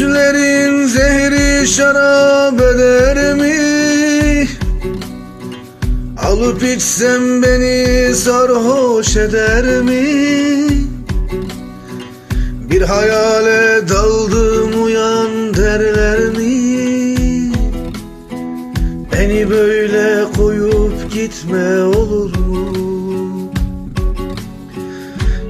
Sözlerin zehri şarap eder mi? Alıp içsem beni sarhoş eder mi? Bir hayale daldım uyan derler mi? Beni böyle koyup gitme olur mu?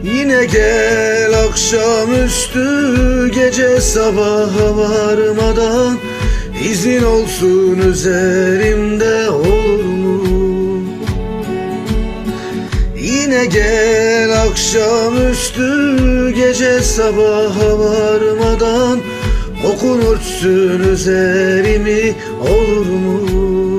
Yine gel akşamüstü gece sabaha varmadan izin olsun üzerimde olur mu? Yine gel akşamüstü gece sabaha varmadan Kokun örtsün üzerimi olur mu?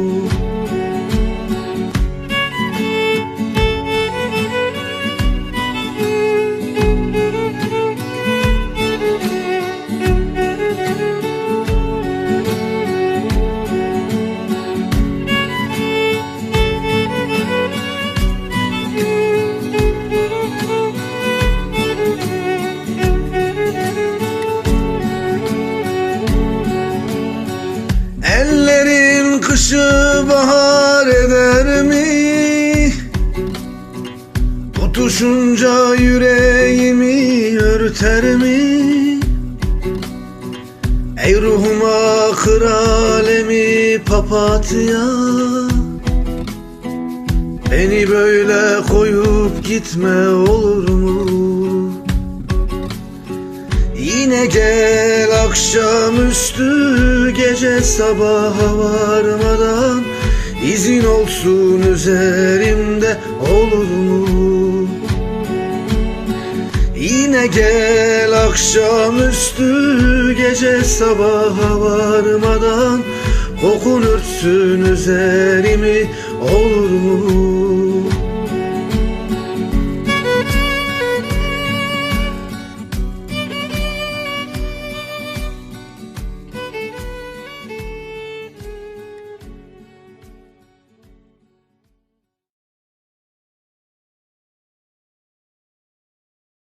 Ellerin kışı bahar eder mi? Tutuşunca yüreğimi örter mi? Ey ruhuma kır papatya Beni böyle koyup gitme olur mu? Yine gel akşamüstü gece sabaha varmadan izin olsun üzerimde olur mu? Yine gel akşamüstü gece sabaha varmadan kokun örtsün üzerimi olur mu?